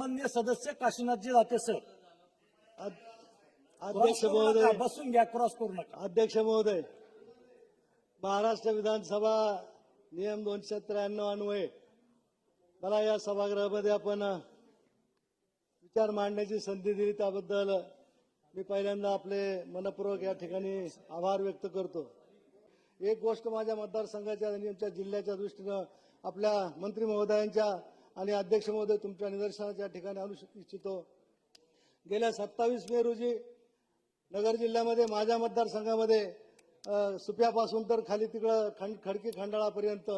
सन्मान्य सदस्य काशीनाथजी जाते सर. अध्यक्ष महोदय. बसून घ्या क्रॉस करू नका. अध्यक्ष महोदय महाराष्ट्र विधानसभा नियम दोनशे त्र्याण्णव अन्वये मला या सभागृहामध्ये आपण विचार मांडण्याची संधी दिली त्याबद्दल मी पहिल्यांदा आपले मनपूर्वक या ठिकाणी आभार व्यक्त करतो. एक गोष्ट माझ्या मतदारसंघाच्या आणि आमच्या जिल्ह्याच्या दृष्टीनं आपल्या मंत्री महोदयांच्या आणि अध्यक्ष महोदय तुमच्या निदर्शनाच्या ठिकाणी आणू इच्छितो. गेल्या सत्तावीस मे रोजी नगर जिल्ह्यामध्ये माझ्या मतदारसंघामध्ये सुप्यापासून तर खाली तिकडं खंड खडकी खंडाळापर्यंत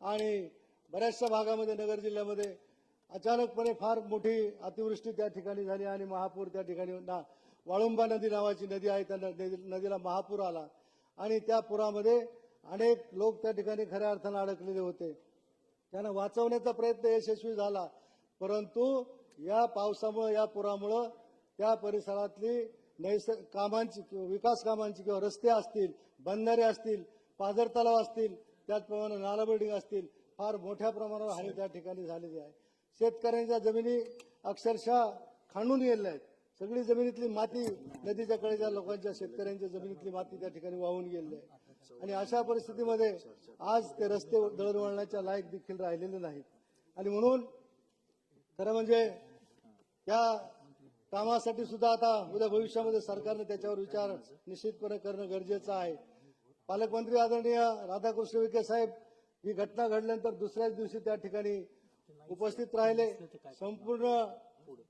आणि बऱ्याचशा भागामध्ये नगर जिल्ह्यामध्ये अचानकपणे फार मोठी अतिवृष्टी त्या ठिकाणी झाली आणि महापूर त्या ठिकाणी ना वाळुंबा नदी नावाची नदी आहे त्या नदी- नदीला महापूर आला. आणि त्या पुरामध्ये अनेक लोक त्या ठिकाणी खऱ्या अर्थानं अडकलेले होते. त्यांना वाचवण्याचा प्रयत्न यशस्वी झाला. परंतु या पावसामुळे या पुरामुळं त्या परिसरातली नैसर्ग कामांची किंवा विकास कामांची किंवा रस्ते असतील बंधारे असतील पाझर तलाव असतील त्याचप्रमाणे नाला बिल्डिंग असतील फार मोठ्या प्रमाणावर हानी त्या ठिकाणी झालेली आहे. शेतकऱ्यांच्या जमिनी अक्षरशः खांडून गेलेल्या आहेत. सगळी जमिनीतली माती नदीच्या कडेच्या लोकांच्या शेतकऱ्यांच्या जमिनीतली माती त्या ठिकाणी वाहून गेलेली आहे. आणि अशा परिस्थितीमध्ये आज ते रस्ते दळणवळणाच्या लायक देखील राहिलेले नाहीत. आणि म्हणून खरं म्हणजे या कामासाठी सुद्धा आता उद्या भविष्यामध्ये सरकारने त्याच्यावर विचार निश्चितपणे करणं गरजेचं आहे. पालकमंत्री आदरणीय राधाकृष्ण विखे साहेब ही घटना घडल्यानंतर दुसऱ्याच दिवशी त्या ठिकाणी उपस्थित राहिले. संपूर्ण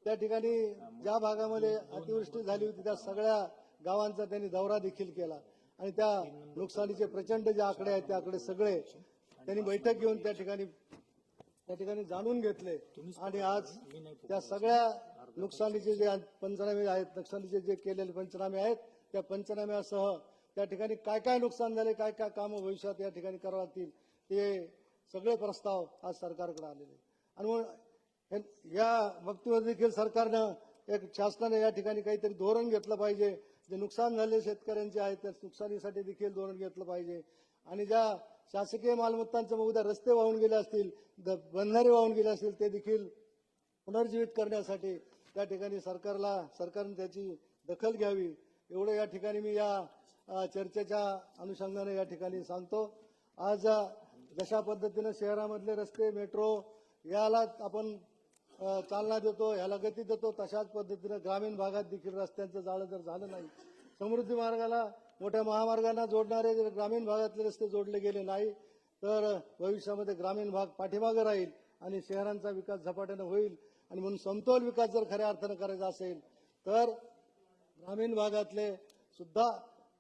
त्या ठिकाणी ज्या भागामध्ये अतिवृष्टी झाली होती त्या सगळ्या गावांचा त्यांनी दौरा देखील केला. आणि त्या नुकसानीचे प्रचंड जे आकडे आहेत ते आकडे सगळे त्यांनी बैठक घेऊन त्या ठिकाणी त्या ठिकाणी जाणून घेतले. आणि आज त्या सगळ्या नुकसानीचे जे पंचनामे आहेत नुकसानीचे जे केलेले पंचनामे आहेत त्या पंचनाम्यासह त्या ठिकाणी काय काय नुकसान झाले काय काय कामं भविष्यात या ठिकाणी करावं लागतील ते सगळे प्रस्ताव आज सरकारकडे आलेले आणि म्हणून या बाबतीवर देखील सरकारनं एक शासनाने या ठिकाणी काहीतरी धोरण घेतलं पाहिजे. जे नुकसान झाले शेतकऱ्यांचे आहे त्या नुकसानीसाठी देखील धोरण घेतलं पाहिजे. आणि ज्या शासकीय मालमत्तांचं मग उद्या रस्ते वाहून गेले असतील बंधारे वाहून गेले असतील ते देखील पुनर्जीवित करण्यासाठी त्या ठिकाणी सरकारला सरकारने त्याची दखल घ्यावी. एवढं या ठिकाणी मी या चर्चेच्या अनुषंगाने या ठिकाणी सांगतो. आज जशा पद्धतीनं शहरामधले रस्ते मेट्रो याला आपण चालना देतो ह्याला गती देतो तशाच पद्धतीनं ग्रामीण भागात देखील रस्त्यांचं जाळं जर झालं नाही समृद्धी मार्गाला मोठ्या महामार्गांना जोडणारे जर ग्रामीण भागातले रस्ते जोडले गेले नाही तर भविष्यामध्ये ग्रामीण भाग पाठीमागे राहील आणि शहरांचा विकास झपाट्यानं होईल आणि म्हणून समतोल विकास जर खऱ्या अर्थानं करायचा असेल तर ग्रामीण भागातले सुद्धा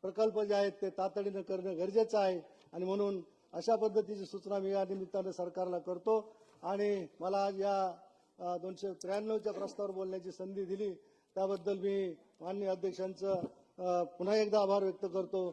प्रकल्प जे आहेत ते तातडीनं करणं गरजेचं आहे आणि म्हणून अशा पद्धतीची सूचना मी या निमित्तानं सरकारला करतो आणि मला आज या दोनशे त्र्याण्णवच्या प्रस्तावावर बोलण्याची संधी दिली. त्याबद्दल मी माननीय अध्यक्षांचं पुन्हा एकदा आभार व्यक्त करतो.